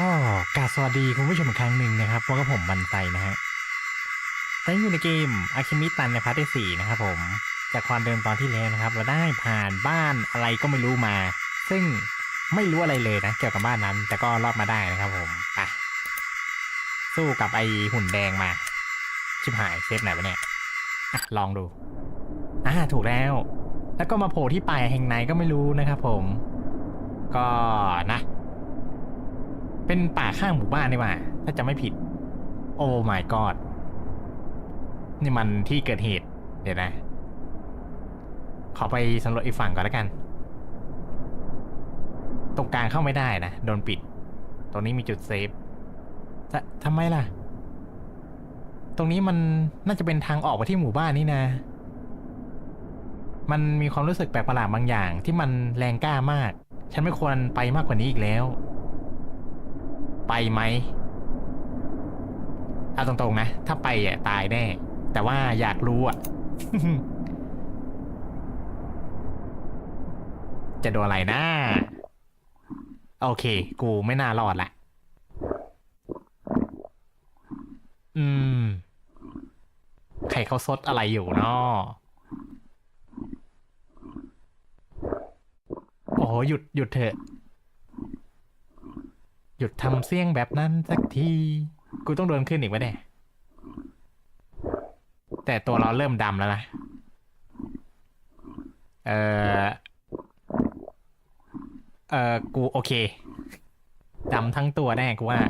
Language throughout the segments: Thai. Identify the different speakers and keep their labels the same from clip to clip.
Speaker 1: ก็กาสวัสดีคุณผู้ชมอีกครั้งหนึ่งนะครับพบกับผมบันไซนะฮะตอนนี้อยู่ในเกมอาคิมิตันในพาร์ทที่สี่นะครับผม จากความเดิมตอนที่แล้วนะครับ เราได้ผ่านบ้านอะไรก็ไม่รู้มา ซึ่งไม่รู้อะไรเลยนะ เกี่ยวกับบ้านนั้น แต่ก็รอดมาได้นะครับผมไปสู้กับไอหุ่นแดงมา ชิบหายเซฟไหนวะเนี่ยอะลองดูอ่าถูกแล้ว แล้วก็มาโผล่ที่ป่ายแห่งไหนก็ไม่รู้นะครับผม ก็นะ เป็นป่าข้างหมู่บ้านนี่ว่า ถ้าจะไม่ผิด โอ้ my god นี่มันที่เกิดเหตุ เดี๋ยวนะ ขอไปสำรวจอีกฝั่งก่อนแล้วกัน ตรงกลางเข้าไม่ได้นะ โดนปิด ตรงนี้มีจุดเซฟจะทำไมล่ะ ตรงนี้มันน่าจะเป็นทางออกไปที่หมู่บ้านนี่นะ มันมีความรู้สึกแปลกประหลาดบางอย่างที่มันแรงกล้ามาก ฉันไม่ควรไปมากกว่านี้อีกแล้ว ไปไหมเอาตรงๆนะ ถ้าไปอะตายแน่ แต่ว่าอยากรู้อะ จะโดนอะไรนะโอเค กูไม่น่ารอดละอืม ใครเขาซดอะไรอยู่เนาะโอ้โห หยุดหยุดเถอะ หยุดทำเสียงแบบนั้นสักที กูต้องเดินขึ้นอีกไหมเนี่ยแต่ตัวเราเริ่มดำแล้วนะ เออเออกูโอเคดำทั้งตัวแน่กูว่า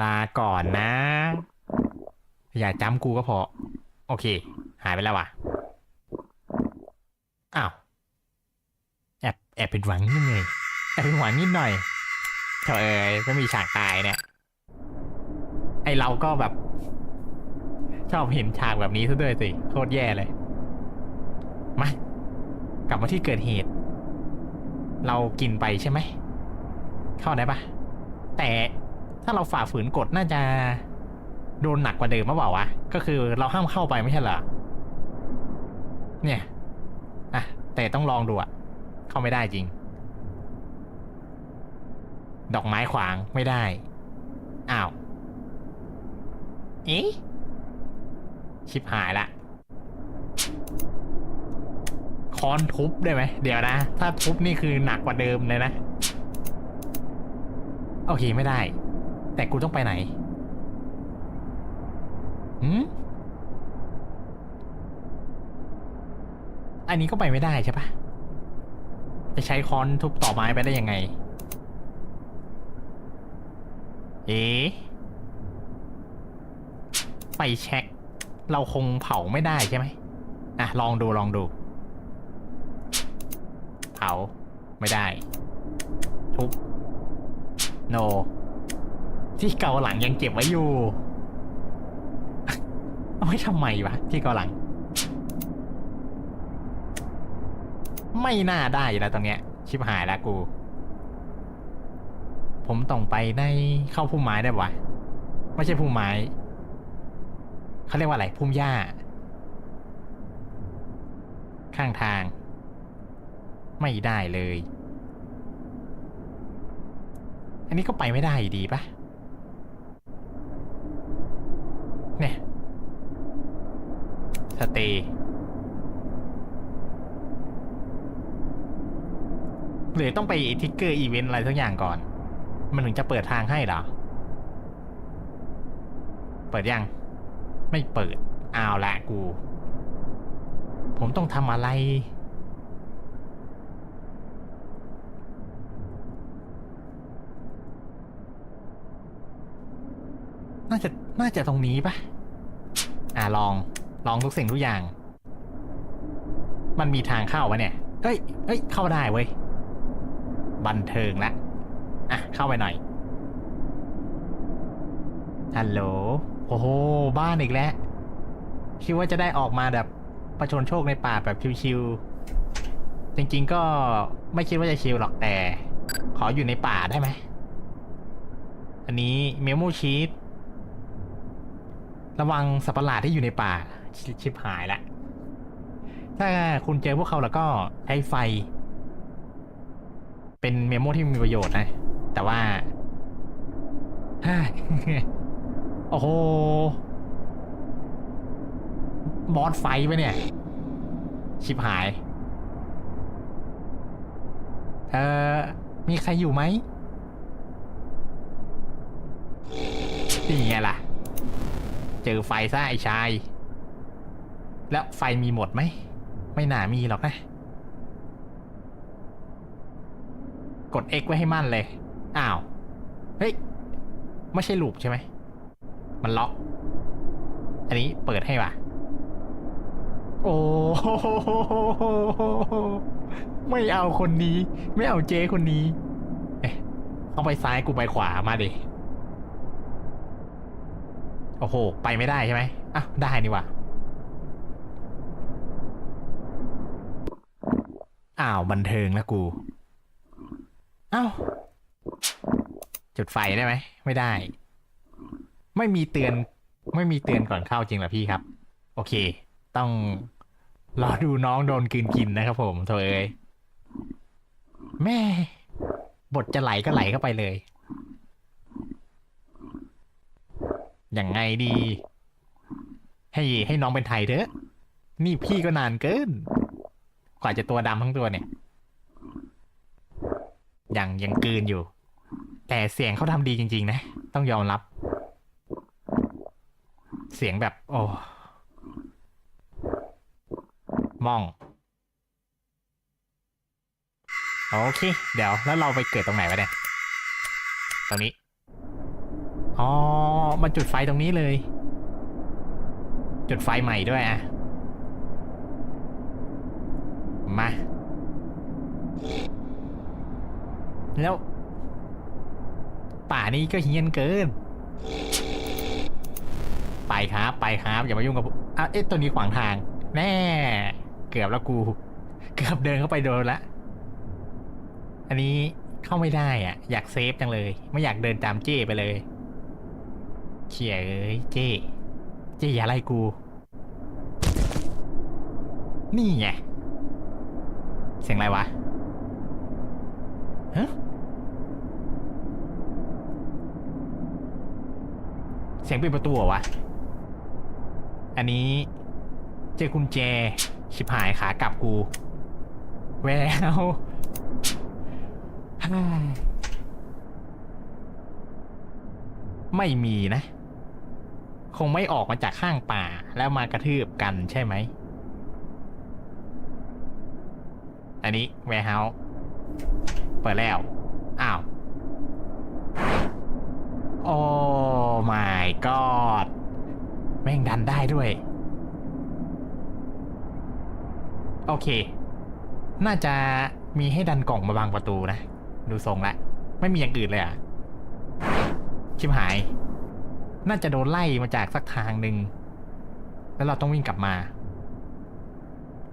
Speaker 1: ลาก่อนนะ อย่าจำกูก็พอ โอเค หายไปแล้วว่ะ อ้าว แอบแอบเป็นหวังนิดหน่อย แอบเป็นหวังนิดหน่อยเถอะเอ้ยไม่มีฉากตายเนี่ย ไอเราก็แบบ ชอบเห็นฉากแบบนี้ซะด้วยสิ โคตรแย่เลย มา กลับมาที่เกิดเหตุ เรากินไปใช่ไหม เข้าได้ปะแต่ถ้าเราฝ่าฝืนกฎน่าจะ โดนหนักกว่าเดิมมาเปล่าวะ ก็คือเราห้ามเข้าไปไม่ใช่เหรอ เนี่ย อะ แต่ต้องลองดูอะเข้าไม่ได้จริง ดอกไม้ขวางไม่ได้ อ้าวอ๊ะชิบหายละค้อนทุบได้ไหม เดี๋ยวนะ ถ้าทุบนี่คือหนักกว่าเดิมเลยนะ โอเคไม่ได้ แต่กูต้องไปไหนหืมอันนี้ก็ไปไม่ได้ใช่ปะจะใช้ค้อนทุบต่อไม้ไปได้ยังไง เอ๊ะไฟแช็ค เราคงเผาไม่ได้ใช่ไหมอะ ลองดูลองดู เผา ไม่ได้ ทุบโน ที่เกาหลังยังเก็บไว้อยู่ เอาไว้ทำไมวะ ที่เกาหลัง ไม่น่าได้แล้วตรงเนี้ย ชิบหายแล้วกู ผมต้องไปในเข้าพุ่มไม้ได้ปะวะไม่ใช่พุ่มไม้เขาเรียกว่าอะไรพุ่มหญ้า ข้างทาง ไม่ได้เลย อันนี้ก็ไปไม่ได้ดีปะเนี่ยสเตย์หรือต้องไปทิกเกอร์อีเวนต์อะไรสักอย่างก่อน มันถึงจะเปิดทางให้เหรอ เปิดยัง ไม่เปิดเอาละกู ผมต้องทำอะไร น่าจะ น่าจะตรงนี้ปะอ่าลอง ลองทุกสิ่งทุกอย่าง มันมีทางเข้าวะเนี่ย เอ้ย เอ้ย เข้าได้เว้ย บันเทิงละ อะ เข้าไปหน่อย ฮัลโหล โอ้โห บ้านอีกแล้ว คิดว่าจะได้ออกมาแบบประชนโชคในป่าแบบชิวๆ จริงๆก็ไม่คิดว่าจะชิลหรอกแต่ ขออยู่ในป่าได้ไหม อันนี้เมลโมชีตระวังสัตว์ประหลาดที่อยู่ในป่าชชิบหายละ ถ้าคุณเจอพวกเขาแล้วก็ใช้ไฟ เป็นเมมโมที่มีประโยชน์นะ แต่ว่าโอ้โหบอสไฟไปเนี่ย ชิบหาย เออมีใครอยู่ไหมนี่ไงล่ะ เจอไฟซะไอ้ชาย แล้วไฟมีหมดไหม ไม่น่ามีหรอกนะ กด X ไว้ให้มั่นเลย อ้าว เฮ้ย ไม่ใช่ลูปใช่ไหม มันล็อก อันนี้เปิดให้ว่ะ โอ้โหไม่เอาคนนี้ ไม่เอาเจ๊คนนี้ เอ๊ะต้องไปซ้ายกูไปขวามาดิ โอ้โห ไปไม่ได้ใช่ไหมอะได้นี่ว่ะอ้าวบันเทิงแล้วกู อ้าว จุดไฟได้ไหม ไม่ได้ ไม่มีเตือน ไม่มีเตือนก่อนเข้าจริงเหรอพี่ครับ โอเค ต้องรอดูน้องโดนกลืนกินนะครับผมโถเอ้ยแม่ บทจะไหลก็ไหลเข้าไปเลย อย่างไงดี ให้ให้น้องเป็นไทยเถอะ นี่พี่ก็นานเกิน กว่าจะตัวดำทั้งตัวเนี่ย ยังยังกลืนอยู่ แต่เสียงเขาทำดีจริง ๆ นะ ต้องยอมรับ เสียงแบบ โอ้มอง โอเค เดี๋ยวแล้วเราไปเกิดตรงไหนวะเนี่ย ตรงนี้ อ๋อ มันจุดไฟตรงนี้เลย จุดไฟใหม่ด้วยอะ มา แล้ว ป่านี้ก็เฮี้ยนเกิน ไปครับ ไปครับ อย่ามายุ่งกับอะเอ๊ะตัวนี้ขวางทาง แน่ เกือบแล้วกู เกือบเดินเข้าไปโดนละ อันนี้เข้าไม่ได้อะ อยากเซฟจังเลย ไม่อยากเดินตามเจ้ไปเลยเขี่ยเอ้ยเจ้เจ้อย่าไล่กู นี่ไง เสียงอะไรวะฮะ เสียงปิดประตูเหรอวะ อันนี้เจอกุญแจ ชิบหายขากลับกู แววฮ่าไม่มีนะ คงไม่ออกมาจากข้างป่าแล้วมากระทืบกันใช่ไหม อันนี้แวร์เฮาส์เปิดแล้ว อ้าวโอ้ my god แม่งดันได้ด้วย โอเค น่าจะมีให้ดันกล่องมาบางประตูนะ ดูทรงละ ไม่มีอย่างอื่นเลยอะ ชิบหาย น่าจะโดนไล่มาจากสักทางหนึ่ง แล้วเราต้องวิ่งกลับมา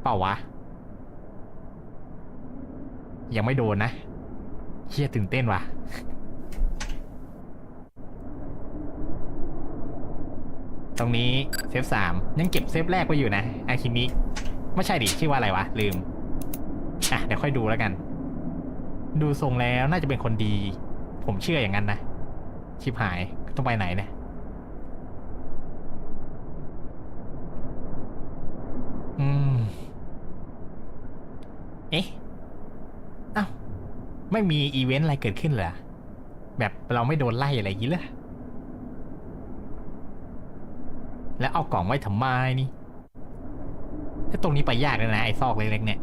Speaker 1: เปล่าวะ ยังไม่โดนนะเฮียตื่นเต้นว่ะ ตรงนี้เซฟสามยังเก็บเซฟแรกไว้อยู่นะอาคิมิไม่ใช่ดิชื่อว่าอะไรวะ ลืม อะ เดี๋ยวค่อยดูแล้วกัน ดูทรงแล้วน่าจะเป็นคนดี ผมเชื่ออย่างนั้นนะ ชิบหายต้องไปไหนเนี่ยอืม เอ๊ะเอ้าไม่มีอีเวนต์อะไรเกิดขึ้นเหรอ แบบเราไม่โดนไล่อะไรอย่างนี้เหรอ แล้วเอากล่องไว้ทำไมนี่ถ้าตรงนี้ไปยากเลยนะไอ้ซอกเล็กๆเนี่ย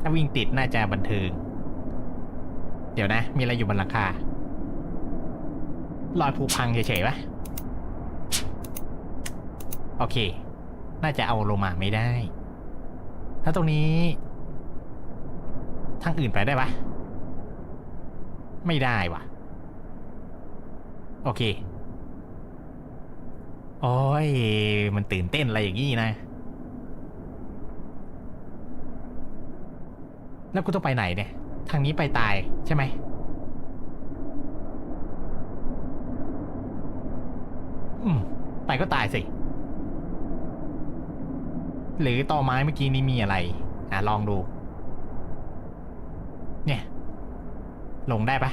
Speaker 1: ถ้าวิ่งติดน่าจะบันเทิง เดี๋ยวนะ มีอะไรอยู่บนหลังคารอยผุพังเฉยๆปะโอเค น่าจะเอาลงมาไม่ได้ ถ้าตรงนี้ ทางอื่นไปได้ปะไม่ได้วะโอเค โอ้ย มันตื่นเต้นอะไรอย่างนี้นะ แล้วกูต้องไปไหนเนี่ย ทางนี้ไปตายใช่ไหม อืม ไปก็ตายสิ หรือต่อไม้เมื่อกี้นี้มีอะไร อะ ลองดู เนี่ย ลงได้ปะ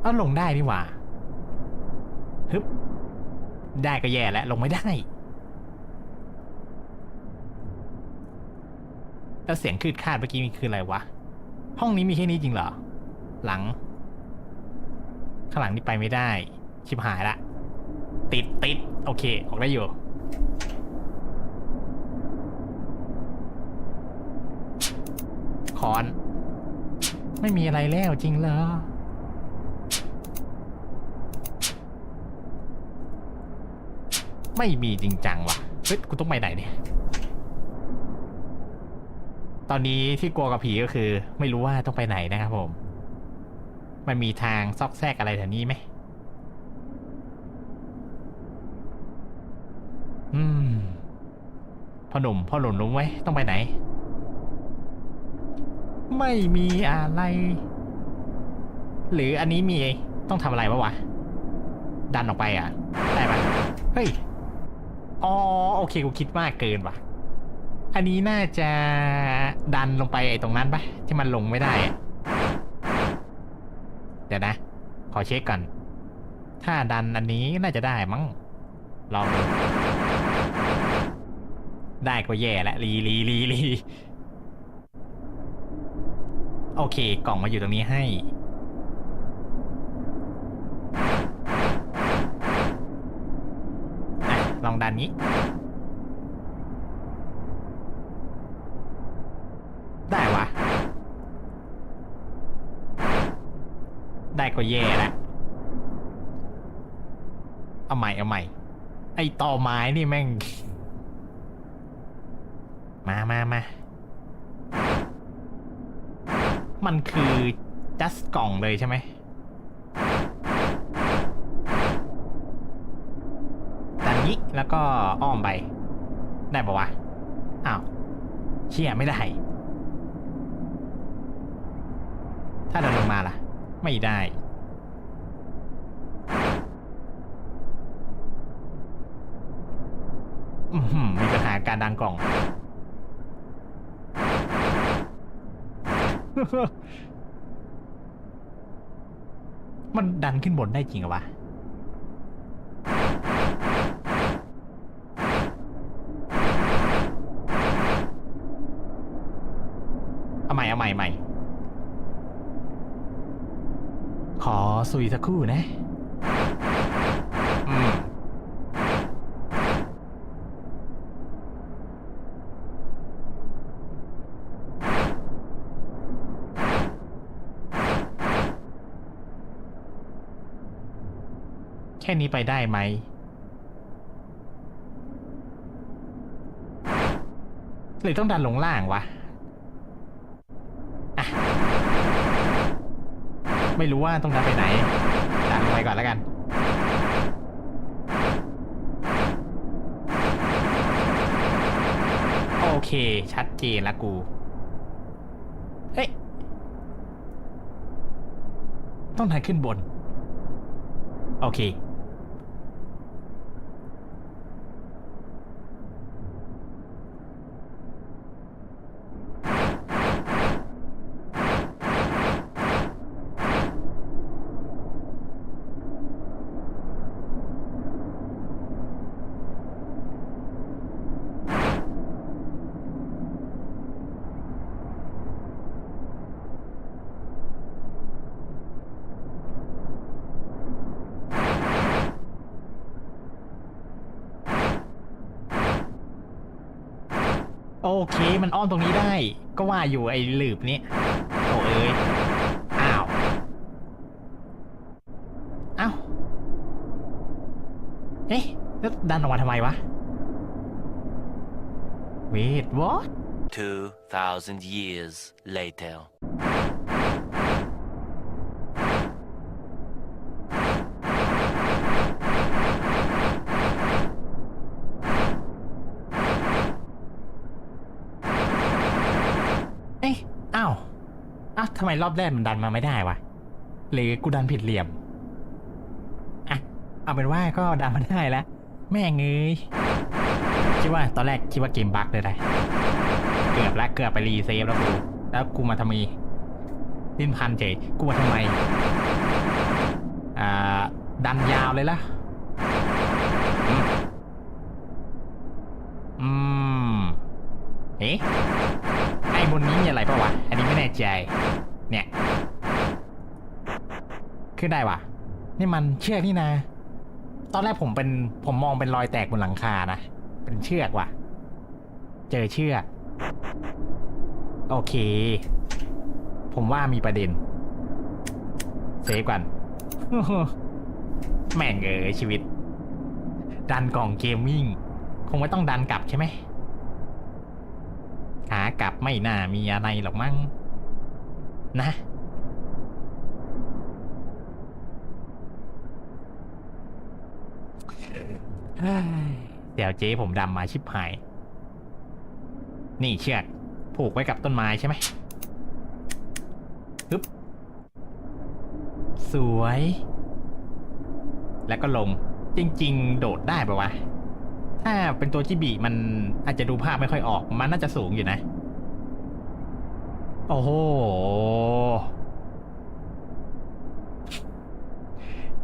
Speaker 1: เอ้าลงได้นี่หว่า ฮึบ ได้ก็แย่แล้วลงไม่ได้ แล้วเสียงคืดคาดเมื่อกี้มันคืออะไรวะ ห้องนี้มีแค่นี้จริงเหรอ หลัง ข้างหลังนี่ไปไม่ได้ ชิบหายละ ติดติดโอเค ออกได้อยู่คอน ไม่มีอะไรแล้วจริงเหรอ ไม่มีจริงจังวะเฮ้ยกูต้องไปไหนเนี่ย ตอนนี้ที่กลัวกับผีก็คือ ไม่รู้ว่าต้องไปไหนนะครับผม มันมีทางซอกแซกอะไรแถวนี้ไหมอืมพ่อหนุ่มพ่อหนุ่มรู้ไหมต้องไปไหน ไม่มีอะไร หรืออันนี้มีต้องทำอะไรปะวะ ดันออกไปอะ ได้ปะเฮ้ย อ๋อโอเคกูคิดมากเกินว่ะ อันนี้น่าจะดันลงไปไอ้ตรงนั้นปะที่มันลงไม่ได้อะเดี๋ยวนะ ขอเช็คก่อน ถ้าดันอันนี้น่าจะได้มั้ง ลองดูได้ก็แย่ละลีลีลีลีโอเค กล่องมาอยู่ตรงนี้ให้ อะ ลองดันนี้ ได้วะ ได้ก็แย่แล้วเอาใหม่เอาใหม่ ไอต่อไม้นี่แม่ง มามามามันคือ just กล่องเลยใช่ไหมดันนี้ แล้วก็อ้อมไป ได้ปะวะ อ้าว เชี่ยไม่ได้ ถ้าเดินลงมาล่ะ ไม่ได้อือหือมีปัญหาการดังกล่อง มันดันขึ้นบนได้จริงเหรอวะ เอาใหม่เอาใหม่ใหม่ สุยสักครู่นะ อืม แค่นี้ไปได้ไหม หรือต้องดันลงล่างวะ ไม่รู้ว่าต้องทำไปไหนดันไปก่อนแล้วกันโอเค ชัดเจนละกูเฮ้ยต้องทางขึ้นบน โอเค โอเค มันอ้อมตรงนี้ได้ ก็ว่าอยู่ไอ้หลืบนี้โอ้เอ้ย อ้าว อ้าวเอ๊ะแล้วดันออกมาทำไมวะ Wait what
Speaker 2: 2,000 years later.
Speaker 1: เอ๊ะ อ้าว อ้าวทำ ไมรอบแรกมันดันมาไม่ได้วะหรือกูดันผิดเหลี่ยมอะเอาเป็นว่าก็ดันมาได้แล้วแม่งเอ้ยคิดว่าตอนแรกคิดว่าเกมบั๊กเลยได้เกือบละเกือบไปรีเซฟแล้วกูแล้วกูมาทำไมลิ้นพันเฉยกลัวทำไมอ่าดันยาวเลยล่ะอืมเอ๊ะไอ้บนนี้มีอะไรปะวะ อันนี้ไม่แน่ใจ ขึ้นได้วะนี่มันเชือกนี่นะ ตอนแรกผมเป็นผมมองเป็นรอยแตกบนหลังคานะ เป็นเชือกว่ะ เจอเชือก โอเค ผมว่ามีประเด็น เซฟก่อนแม่งเอ๋ยชีวิต ดันกล่องเกมมิ่ง คงไม่ต้องดันกลับใช่ไหมขากลับไม่น่ามีอะไรหรอกมั้งนะ เดี๋ยวเจ๊ผมดำมาชิบหาย นี่เชือกผูกไว้กับต้นไม้ใช่ไหมฮึบสวย แล้วก็ลง จริง ๆ โดดได้ปะวะ ถ้าเป็นตัวจิบีมันอาจจะดูภาพไม่ค่อยออก มันน่าจะสูงอยู่นะ โอ้โห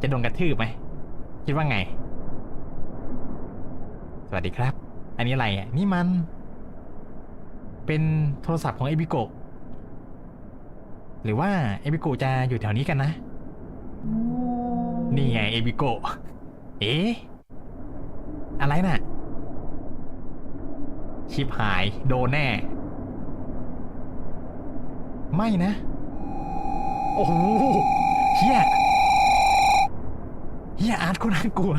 Speaker 1: จะโดนกระทืบไหม คิดว่าไง วัสดีครับ อันนี้อะไรอะ นี่มัน เป็นโทรศัพท์ของเอบิโกะ หรือว่าเอบิโกะจะอยู่แถวนี้กันนะ นี่ไงเอบิโกะ เอ๊ะ อะไรน่ะ ชิบหายโดนแน่ ไม่นะ โอ้โหเฮียเฮียอาร์ตก็น่ากลัว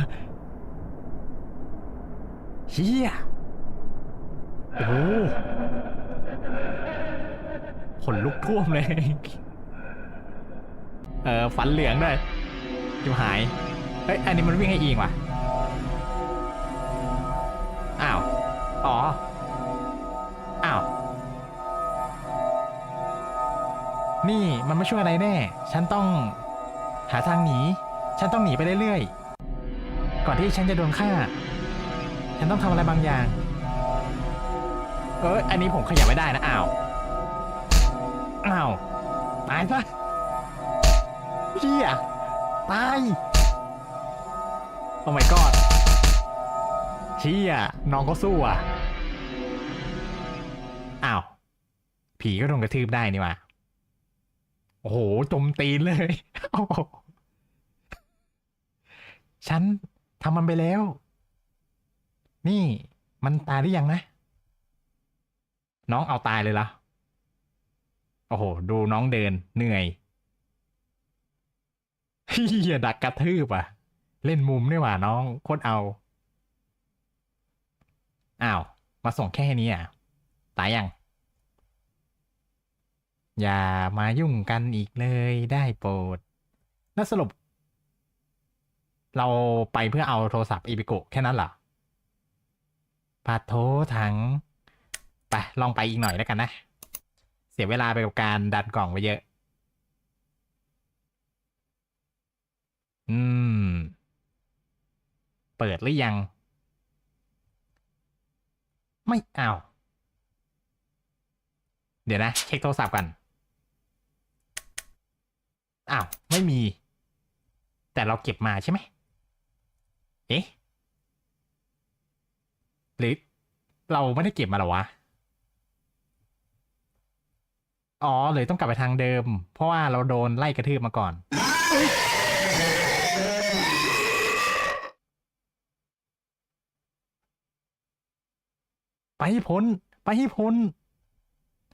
Speaker 1: เฮียโอ้โหขนลุกท่วมเลย เออฟันเหลืองด้วยจิบหาย เฮ้ย อันนี้มันวิ่งให้อิงว่ะ อ้าว อ๋อ อ้าว นี่มันไม่ช่วยอะไรแน่ ฉันต้องหาทางหนี ฉันต้องหนีไปเรื่อยๆ ก่อนที่ฉันจะโดนฆ่า ฉันต้องทำอะไรบางอย่าง เอออันนี้ผมขยับไม่ได้นะอ้าว อ้าว ตายซะเฮียตาย โอ้ my god เชี่ยน้องก็สู้อะ อ้าว ผีก็โดนกระทืบได้นี่ว่าโอ้โห จมตีนเลยอ้โหฉันทำมันไปแล้ว นี่มันตายหรือยังนะ น้องเอาตายเลยเหรอโอ้โห ดูน้องเดินเหนื่อยเฮียดักกระทืบอะ เล่นมุมนี่หว่าน้องโคตรเอาอ้าวมาส่งแค่นี้อะ ตายยัง อย่ามายุ่งกันอีกเลยได้โปรด แล้วสรุป เราไปเพื่อเอาโทรศัพท์อีบิโกแค่นั้นเหรอ ปาโทถัง ไป ลองไปอีกหน่อยแล้วกันนะ เสียเวลาไปกับการดันกล่องไปเยอะ อืม เปิดหรือยัง ไม่เอา เดี๋ยวนะ เช็คโทรศัพท์กันอ้าว ไม่มี แต่เราเก็บมาใช่ไหม เอ๊ะ หรือเราไม่ได้เก็บมาหรอวะ อ๋อเลยต้องกลับไปทางเดิม เพราะว่าเราโดนไล่กระทืบมาก่อน ไปให้พ้น ไปให้พ้น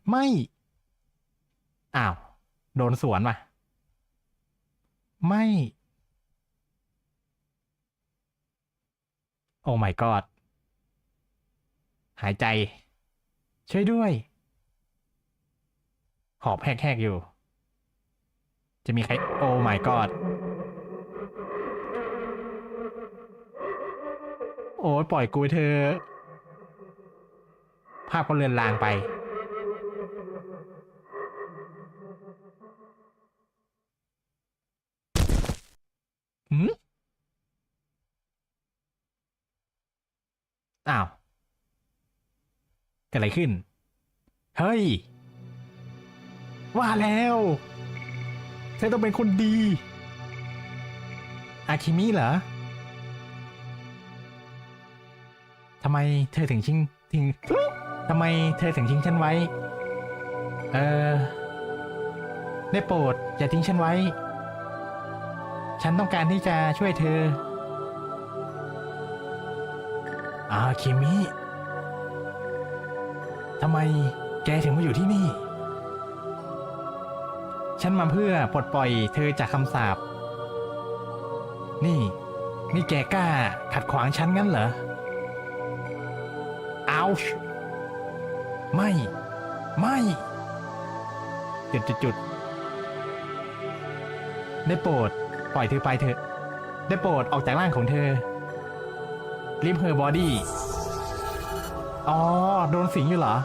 Speaker 1: ไม่ อ้าว โดนสวนว่ะ ไม่ โอ้ my god หายใจ ช่วยด้วย หอบแหกๆอยู่ จะมีใคร โอ้ my god โอ้ยปล่อยกูเธอะภาพก็เลือนลางไป หืมอ้าว กิดอะไรขึ้น เฮ้ย ว่าแล้วเธอต้องเป็นคนดี อาคิมิเหรอทำไมเธอถึงชิงถึงทำไมเธอถึงทิ้งฉันไว้ เออ ได้โปรดอย่าทิ้งฉันไว้ ฉันต้องการที่จะช่วยเธออาคิมิ ทำไมแกถึงมาอยู่ที่นี่ ฉันมาเพื่อปลดปล่อยเธอจากคำสาป นี่ นี่แกกล้าขัดขวางฉันงั้นเหรอ เอาชไม่ ไม่ จุดจุดจุดได้โปรดปล่อยเธอไปเถอะ ได้โปรดออกจากร่างของเธอลิฟเฮอร์บอดี้ อ๋อ โดนสิงอยู่เหรอ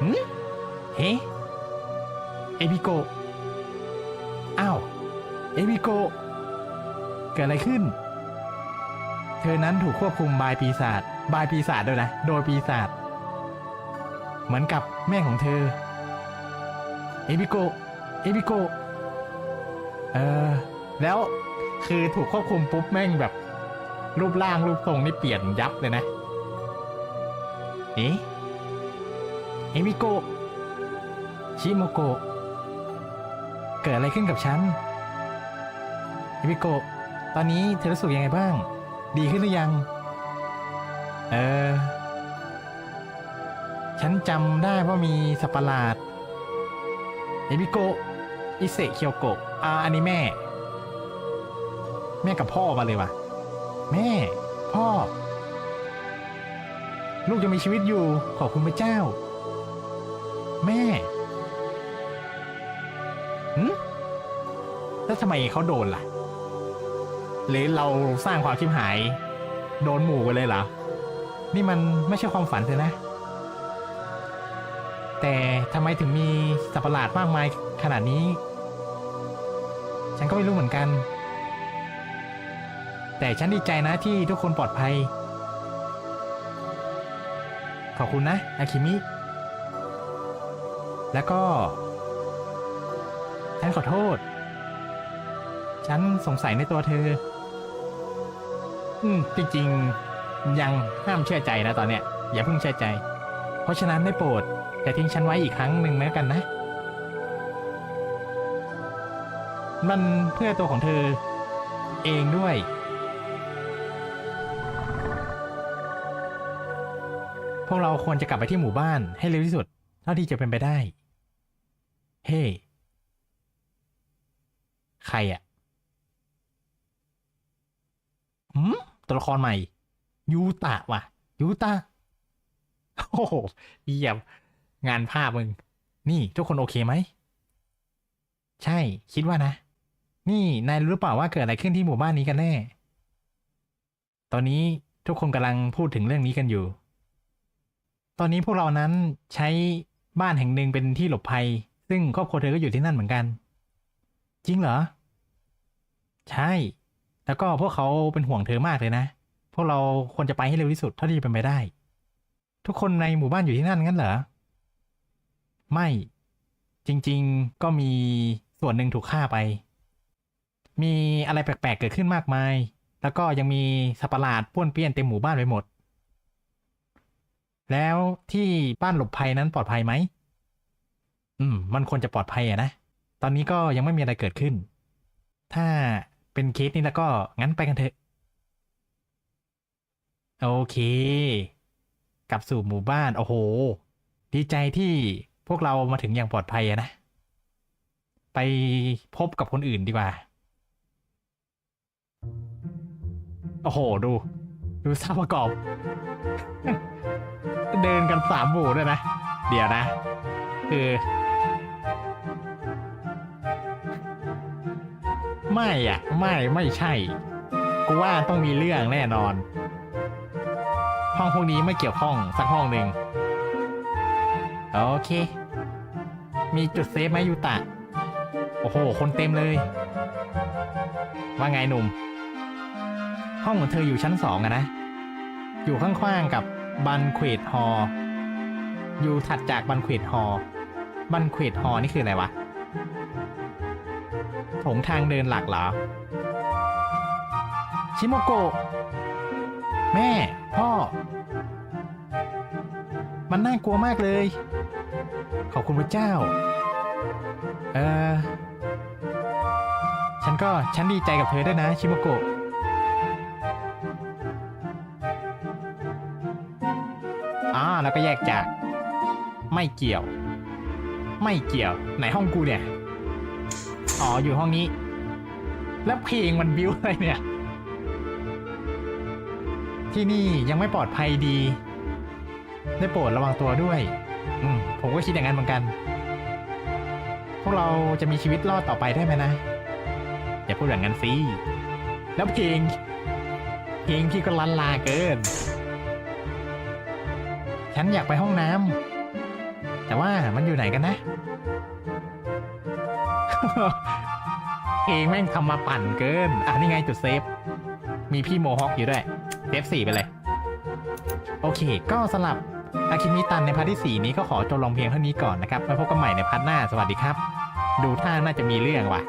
Speaker 1: หืมเฮ้เอบิโกอ้าว เอบิโกเกิดอะไรขึ้น เธอนั้นถูกควบคุมบายปีศาจ บายปีศาจด้วยนะ โดยปีศาจ เหมือนกับแม่ของเธอ เอบิโกเอบิโกเออ แล้วคือถูกควบคุมปุ๊บแม่งแบบ รูปร่างรูปทรงนี่เปลี่ยนยับเลยนะ เอ๊ะ เอมิโกะชิโมโกะเกิดอะไรขึ้นกับฉันเอมิโกะตอนนี้เธอรู้สึกยังไงบ้าง ดีขึ้นหรือยัง เออ ฉันจำได้ว่ามีสัตว์ปหลาดเอมิโกะอิเซเคียวโกะอ่าอันนี้แม่ แม่กับพ่อมาเลยว่ะ แม่ พ่อ ลูกยังมีชีวิตอยู่ขอบคุณพระเจ้า แม่หืแล้วทำไมเขาโดนล่ะ หรือเราสร้างความชิบหาย โดนหมู่กันเลยเหรอ นี่มันไม่ใช่ความฝันเธอนะ แต่ทำไมถึงมีสัตว์ประหลาดมากมายขนาดนี้ ฉันก็ไม่รู้เหมือนกัน แต่ฉันดีใจนะที่ทุกคนปลอดภัย ขอบคุณนะอาคิมิ แล้วก็ ฉันขอโทษ ฉันสงสัยในตัวเธอ อืม จริงๆ ยังห้ามเชื่อใจนะตอนเนี้ย อย่าเพิ่งเชื่อใจ เพราะฉะนั้นได้โปรดอย่าทิ้งฉันไว้อีกครั้งหนึ่งแล้วกันนะ มันเพื่อตัวของเธอ เองด้วยพวกเราควรจะกลับไปที่หมู่บ้านให้เร็วที่สุด เท่าที่จะเป็นไปได้ เฮ้ ใครอะหืมตัวละครใหม่ ยูตะว่ะ ยูตะ โอ้โหเยี่ยมงานภาพมึง นี่ทุกคนโอเคไหม ใช่ คิดว่านะ นี่ นายรู้เปล่าว่าเกิดอะไรขึ้นที่หมู่บ้านนี้กันแน่ ตอนนี้ทุกคนกำลังพูดถึงเรื่องนี้กันอยู่ ตอนนี้พวกเรานั้นใช้บ้านแห่งหนึ่งเป็นที่หลบภัย ซึ่งครอบครัวเธอก็อยู่ที่นั่นเหมือนกัน จริงเหรอ ใช่ แล้วก็พวกเขาเป็นห่วงเธอมากเลยนะ พวกเราควรจะไปให้เร็วที่สุดเท่าที่จะเป็นไปได้ ทุกคนในหมู่บ้านอยู่ที่นั่นงั้นเหรอ ไม่ จริง ๆ ก็มีส่วนหนึ่งถูกฆ่าไป มีอะไรแปลกๆเกิดขึ้นมากมาย แล้วก็ยังมีสัตว์ประหลาดป้วนเปี้ยนเต็มหมู่บ้านไปหมด แล้วที่บ้านหลบภัยนั้นปลอดภัยไหม อืม มันควรจะปลอดภัยอะนะ ตอนนี้ก็ยังไม่มีอะไรเกิดขึ้น ถ้าเป็นเคสนี้แล้วก็งั้นไปกันเถอะ โอเค กลับสู่หมู่บ้าน โอ้โห ดีใจที่พวกเรามาถึงอย่างปลอดภัยอะนะ ไปพบกับคนอื่นดีกว่า โอ้โห ดู ดูสภาพประกอบ เดินกันสามหมู่ด้วยนะ เดี๋ยวนะ คือ ไม่อะ ไม่ไม่ใช่ กูว่าต้องมีเรื่องแน่นอน ห้องพวกนี้ไม่เกี่ยวข้องสักห้องหนึ่งโอเค มีจุดเซฟไหมยูตะ โอ้โห คนเต็มเลย ว่าไงหนุ่ม ห้องของเธออยู่ชั้นสองอะนะ อยู่ข้างๆกับบันเควดฮออยู่ถัดจากบันเควดฮอบันเควตฮอนี่คืออะไรวะ ถงทางเดินหลักเหรอ ชิโมโกะแม่ พ่อ มันน่ากลัวมากเลย ขอบคุณพระเจ้า เออฉันก็ฉันดีใจกับเธอด้วยนะ ชิโมโกะอ่าแล้วก็แยกจาก ไม่เกี่ยว ไม่เกี่ยว ไหนห้องกูเนี่ย อ๋อ อยู่ห้องนี้ แล้วเพลงมันบิ้วอะไรเนี่ย ที่นี่ยังไม่ปลอดภัยดี ได้โปรดระวังตัวด้วย อืม ผมก็คิดอย่างนั้นเหมือนกัน พวกเราจะมีชีวิตรอดต่อไปได้ไหมนะ อย่าพูดอย่างนั้นสิ แล้วเพลง เพลงพี่ก็ลันลาเกิน ฉันอยากไปห้องน้ำแต่ว่ามันอยู่ไหนกันนะ เองแม่งทำมาปั่นเกิน อะนี่ไงจุดเซฟ มีพี่โมฮอคอยู่ด้วย เซฟสี่ไปเลย โอเค ก็สำหรับอาคิมิตันในพาร์ทที่ 4 นี้ก็ขอจบลงเพียงเท่านี้ก่อนนะครับไว้พบกันใหม่ในพาร์ทหน้า สวัสดีครับ ดูท่าน่าจะมีเรื่องว่ะ